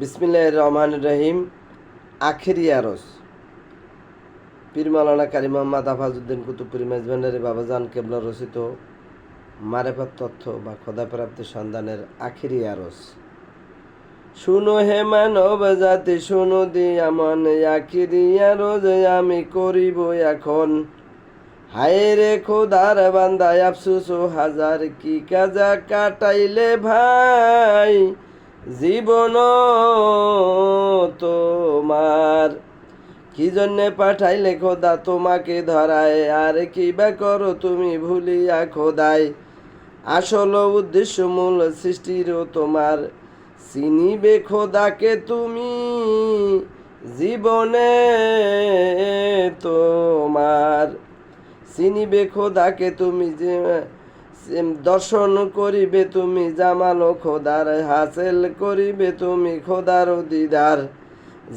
বিসমিল্লাহ রহমান রহিম। আখেরি আরস। পীর মালানা কারি মোহাম্মদ আফাজউদ্দিন কুতুবপুরি মেজবান্ডারি বাবাজান কেবলা রচিত মারেফাত তথ্য বা খোদাপ্রাপ্তি সন্ধানের আখেরি আরস। শুনো হে মানব জাতি শুনো দি আমন আখিরি আরজ আমি করিব এখন। হায় রে খোদার বান্দায়, আফসুস হাজার কি কাজা কাটাইলে ভাই? জীবন তোমার। কি জন্যে পাঠাইলে খোদা তোমাকে ধরায়? আর কি বা করো তুমি ভুলিয়া খোদায়? আসল উদ্দেশ্য মূল সৃষ্টিরও তোমার। চিনিবে খোদাকে তুমি, জীবনে তোমার। চিনিবে খোদাকে তুমি, যে দর্শন করিবে তুমি জামাল খোদার, হাসিল করিবে তুমি খোদার দিদার।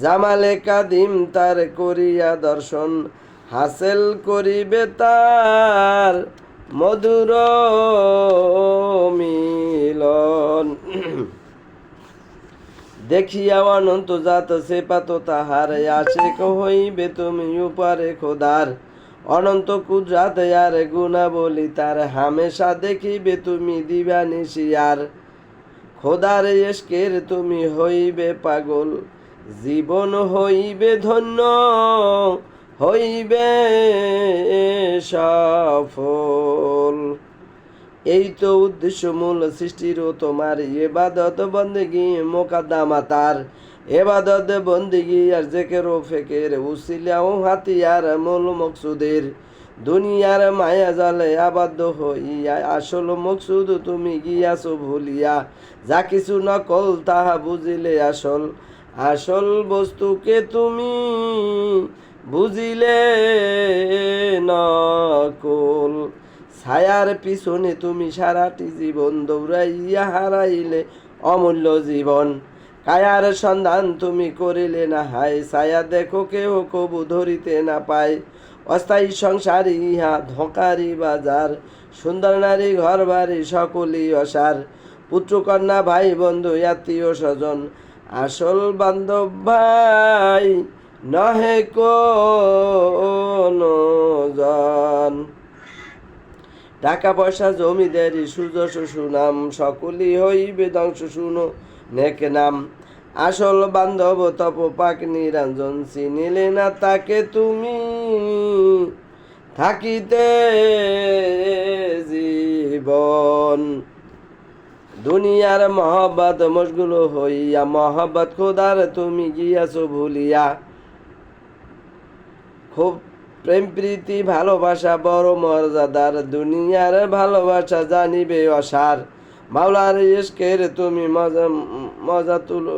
জামালে কাদিম তার করিয়া দর্শন, হাসিল করিবে তার মধুর মিলন। দেখিয়া অনন্ত জাত সে পাত তাহার আসে হইবে তুমি উপারে খোদার। অনন্ত কুদরাত আর গুণা বলি তার হামেশা দেখিবে তুমি দিবানিশিয়ার খোদার এসকের তুমি হইবে পাগল। জীবন হইবে ধন্য, হইবে সফল। এই তো উদ্দেশ্য মূল সৃষ্টিরও তোমার এবাদত বন্দেগি, মোকাদ্দামা, তার এবাদত বন্দিগি আর জেকের ও ফেকের উসিলা ও হাতিয়ার মূল মকসুদের। দুনিয়ার মায়া জালে আবদ্ধ হইয়া আসল মকসুদ তুমি গিয়াছো ভুলিয়া। যা কিছু নকল তাহা বুঝিলে আসল। আসল বস্তুকে তুমি বুঝিলে নকল। ছায়ার পিছনে তুমি সারাটি জীবন দৌড়াইয়া হারাইলে অমূল্য জীবন। কায়ার সন্ধান তুমি করিলে না হায়, ছায়া দেখো কেউ কবু ধরিতে না পায়। অস্থায়ী সংসার ইহা ধোকারি বাজার, সুন্দর নারী ঘর বাড়ি সকলই অসার। পুত্রকন্যা ভাই বন্ধু আত্মীয় স্বজন, আসল বান্ধব ভাই নহে কোনো টাকা পয়সা, জমিদারি সুযশ সুনাম সকলই হইবে ধ্বংস, শুনো। নেক নাম। আসল বান্ধব তপ পাক নিরঞ্জন চিনিলে না তাকে তুমি। থাকিতে জীবন। দুনিয়ার মহব্বত মশগুল হইয়া, মহব্বত খোদার তুমি গিয়াছো ভুলিয়া। খুব প্রেম, প্রীতি, ভালোবাসা, বড় মর্যাদার দুনিয়ার ভালোবাসা জানিবে অসার। মাওলার ইস্কের তুমি মজা মজা তুলো।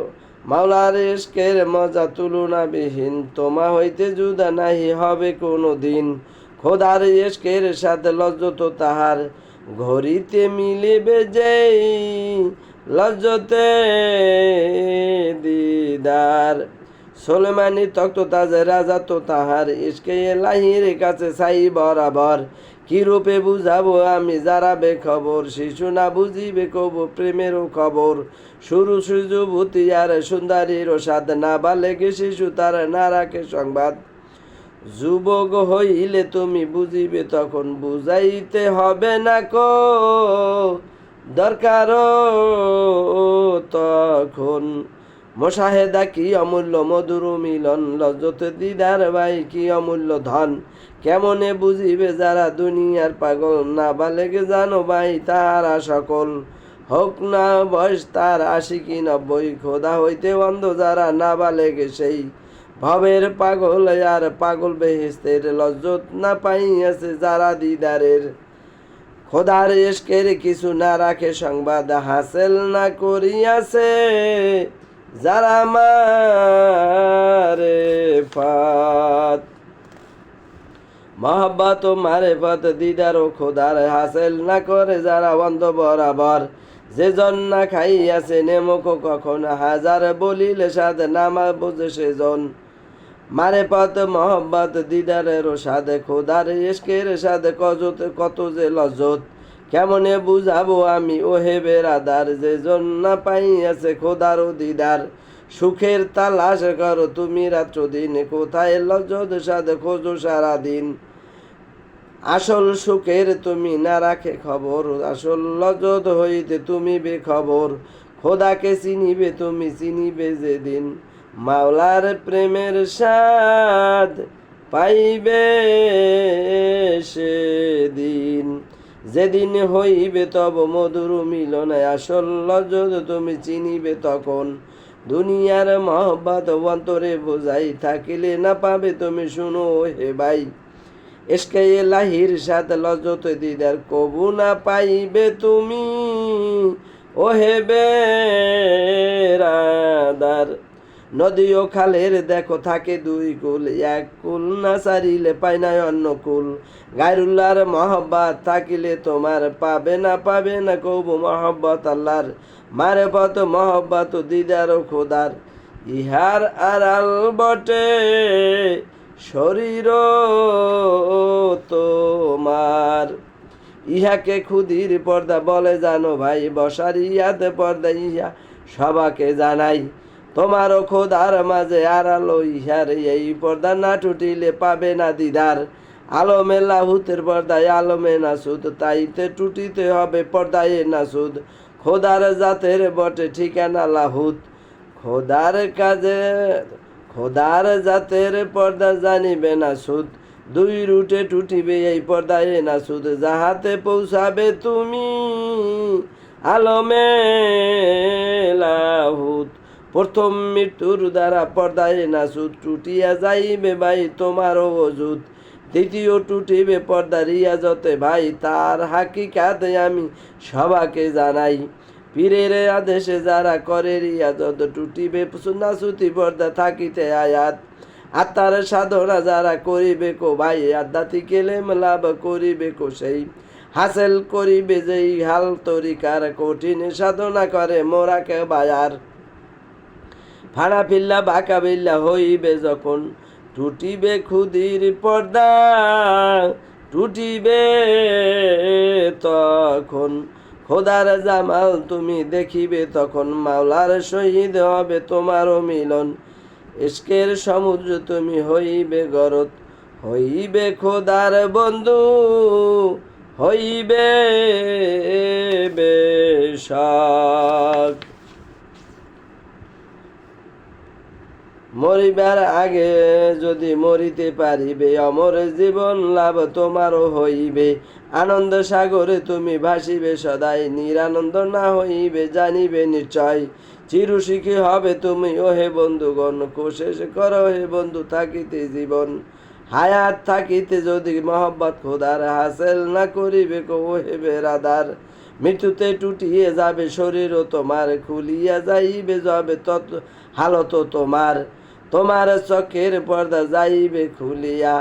মাওলার ইস্কের মজা তুলনা বিহীন তোমা হইতে জুদা নাহি হবে কোনো দিন খোদার ইস্কের সাথে লজ্জত তাহার, ঘড়িতে মিলিবে যেই লজ্জতে দিদার। সোলেমানি তক্ত তাজে রাজা তো তাহার ইসকে লাহির কাছে সাই বরাবর। কি রূপে বুঝাবো আমি? যারা খবর শিশু না বুঝিবে কব প্রেমেরও খবর। শুরু সুযুভূতি আর সুন্দরীর সাদ না বালেকে শিশু, তার না রাখে সংবাদ। যুবক হইলে তুমি বুঝিবে, তখন বুঝাইতে হবে না কো। দরকার তখন মোশাহেদা কি অমূল্য মধুর মিলন? লজ্জত দিদার ভাই কি অমূল্য ধন? কেমনে বুঝিবে যারা দুনিয়ার পাগল? না বালেগে জানো ভাই তারা সকল। হোক না বয়স তার আশি কি নব্বই, খোদা হইতে অন্ধ যারা না বালেগে সেই। ভবের পাগল আর পাগল বেহেস্তের লজ্জত না পাইয়াছে যারা দিদারের। খোদার এসকের কিছু না রাখে সংবাদ, হাসেল না করিয়াছে। যারা মারে ফাত মহাব্বত ও মারে পথ দিদার ও খোদার হাসেল না করে যারা অন্ধ বরাবর। যে না খাইয়াছে নেমক কখন হাজার বলিলে সাদ নামা বুঝে সেজন মারে পথ মহব্বত, দিদারের সাদে খোদার ইস্কের সাদে কজত কত যে লজ্জত। কেমনে বুঝাবো আমি? ও হে বেরাদার যে জন্য পাইয়াছে খোদার দিদার, সুখের তালাশ করো তুমি রাত্র দিন কোথায় লজ্জত সাদ খোঁজো সারাদিন? আসল সুখের তুমি না রাখে খবর, আসল লজ্জত হইতে তুমি বে খবর খোদাকে চিনিবে, তুমি চিনিবে যেদিন। মাওলার প্রেমের স্বাদ পাইবে সেদিন। যেদিন হইবে তব মধুর মিলনে আসল লজ্জত তুমি চিনিবে তখন দুনিয়ার মহব্বত অন্তরে বোঝাই। থাকিলে না পাবে তুমি, শুনো হে ভাই, এসকে লাহির সাথে লজত দিদার। কবু না পাইবে তুমি ও হে বেরাদার। নদী ও খালের দেখো থাকে দুই কুল, এক কুল না সারিলে পাই না অন্য কুল। গায়রুল্লাহর মহব্বত থাকিলে তোমার পাবে না পাবে না কবু মহব্বত আল্লাহর। মারে পত মহব্বত দিদার ও খোদার। ইহার আড়াল বটে শরীর তোমার। ইহাকে খুদির পর্দা বলে জানো ভাই, বসার ইয়াতে পর্দা ইহা সবাকে জানাই। তোমারও খোদার মাঝে আড়ালো ইহার এই পর্দা না টুটিলে পাবে না দিদার। আলমে লাহুতের পর্দায় আলমে নাসুদ, তাইতে টুটিতে হবে পর্দায় নাসুদ। খোদার জাতের বটে ঠিকানা লাহুত। খোদার কাজে, খোদার জাতের পর্দা জানিবে না সুদ দুই রুটে টুটিবে এই পর্দায় না সুদ যাহাতে পৌঁছাবে তুমি, আলমে লাহুত। প্রথম মৃত্যুর দ্বারা পর্দায় না সুদ টুটিয়া যাইবে ভাই তোমারও অজুত দ্বিতীয় টুটিবে পর্দা রিয়াজতে ভাই, তার হাকিকাতে আমি সবাকে জানাই। পীরের আদেশে যারা করে রিয়াজত টুটিবে সুন্না সুতি পর্দা থাকিতে আয়াত। আত্মার সাধনা যারা করিবে কো ভাই, আধ্যাত্মিক লাভ করিবে কো সেই। হাসেল করিবে যেই হাল তরিকার কঠিন সাধনা করে মোরাকে বায়ার ফাড়া ফিল্লা বাঁকা বিল্লা হইবে যখন। টুটিবে খুদির পর্দা, টুটিবে তখন। খোদার জামাল তুমি দেখিবে তখন, মাওলার শহীদ হবে তোমারও মিলন। ইস্কের সমুদ্র তুমি হইবে গরত, হইবে খোদার বন্ধু, হইবে বেশক। মরিবার আগে যদি মরিতে পারিবে, অমর জীবন লাভ তোমারও হইবে। আনন্দ সাগরে তুমি ভাসিবে, সদাই নিরানন্দ না হইবে, জানিবে নিশ্চয়। চিরুশিখী হবে তুমি ও হে বন্ধুগণ, কোশেষ করো হে বন্ধু, থাকিতে জীবন। হায়াত থাকিতে যদি মহব্বত খোদার, হাসেল না করিবে কো হে বেরাদার। মৃত্যুতে টুটিয়ে যাবে শরীরও তোমার, খুলিয়া যাইবে যাবে তত হালত তোমার। তোমার চোখের পর্দা যাইবে খুলিয়া,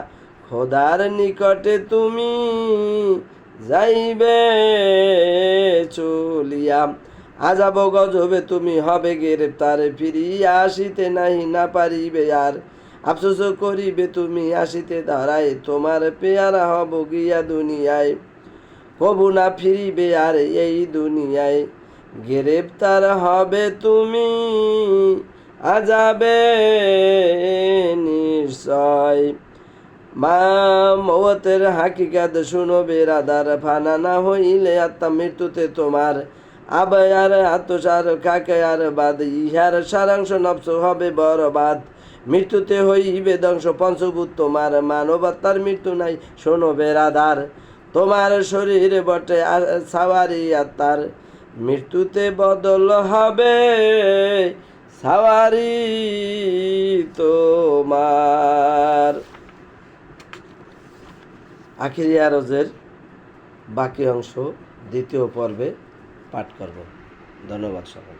খোদার নিকটে তুমি যাইবে চলিয়া। আজাব গজবে তুমি হবে গ্রেপ্তার, ফিরিয়া আসিতে নাহি, না পারিবে আর। আফসোস করিবে তুমি আসিতে দাঁড়ায় তোমার পেয়ারা হব গিয়া দুনিয়ায়। কবু না ফিরিবে আর এই দুনিয়ায়, গ্রেপ্তার হবে তুমি আজাবে নিশ্চয়। মা মৌতের হাকিকাত শুনো বেরাদার ফানা, না হইলে আত্মা মৃত্যুতে তোমার আবায়ার আত্মসার কাকে আর বাদ। ইহার সারাংশ নবস হবে বরবাদ। মৃত্যুতে হইবে ধ্বংস পঞ্চভূত তোমার। মানবতার মৃত্যু নাই, শোনো বেরাদার তোমার শরীর বটে সাওয়ারি আত্মার। মৃত্যুতে বদল হবে সাওয়ারি তোমার। আখিরি আরজের বাকি অংশ দ্বিতীয় পর্বে পাঠ করব। ধন্যবাদ সকল